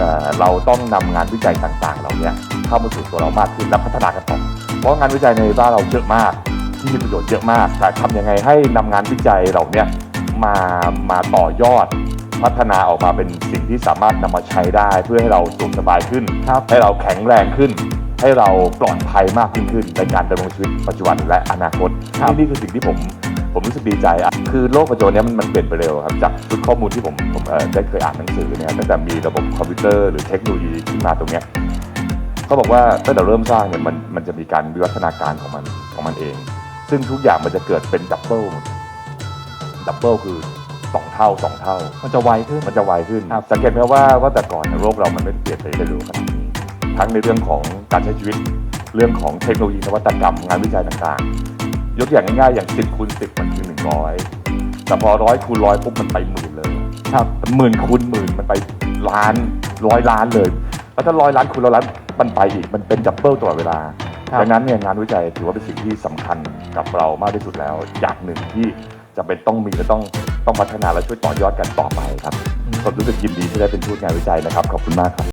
เอ่อเราต้องนำงานวิจัยต่างๆเหล่าเนี้ยเข้ามาสู่ตัวเรามากขึ้นและพัฒนากันต่อเพราะงานวิจัยในบ้านเราเยอะมากที่มีประโยชน์เยอะมาก แต่ทำยังไงให้นำงานวิจัยเหล่าเนี้ยมามาต่อยอดพัฒนาออกมาเป็นสิ่งที่สามารถนำมาใช้ได้เพื่อให้เราสุขสบายขึ้นครับให้เราแข็งแรงขึ้น ให้เราปลอดภัยมากยิ่งขึ้นในการดำรงชีวิตปัจจุบันและอนาคตครับนี่นี่คือสิ่งที่ผม ผมรู้สึกดีใจอะคือโลกปัจจุบันเนี้ยมันมันเปลี่ยนไปเร็วครับ จากชุดข้อมูลที่ผมผมเอ่อได้เคยอ่านหนังสือเนี่ยตั้งแต่มีระบบคอมพิวเตอร์หรือเทคโนโลยีขึ้นมาตรงเนี้ยเขาบอกว่าตั้งแต่เริ่มสร้างเนี่ยมันมันจะมีการวิวัฒนาการของมันของมันเอง ซึ่งทุกอย่างมันจะเกิดเป็นดับเบิลดับเบิลคือสองเท่าสองเท่า มันจะไวขึ้น มันจะไวขึ้นครับสังเกตไหมว่าว่าแต่ก่อนเนี่ยโลกเรามันไม่ได้เปลี่ยนไปได้เร็วขนาดนี้ทั้งในเรื่องของการใช้ชีวิต เรื่องของเทคโนโลยีนวัตกรรมงานวิจัยต่างๆ ยกอย่างง่ายๆอย่าง10คูณ10มันคือ100แต่พอร้อยคูณร้อยปุ๊บมันไปหมื่นเลยครับหมื่นคูณหมื่นมันไปล้านร้อยล้านเลย แล้วถ้าร้อยล้านคูณร้อยล้านมันไปอีกมันเป็นดับเบิลตลอดเวลาครับดังนั้นเนี่ยงานวิจัยถือว่าเป็นสิ่งที่สำคัญกับเรามากที่สุดแล้วอย่างหนึ่งที่จะเป็นต้องมีและต้องต้องพัฒนาและช่วยต่อยอดกันต่อไปครับผมรู้สึกยินดีที่ได้เป็นทูตงานวิจัยนะครับขอบคุณมากครับ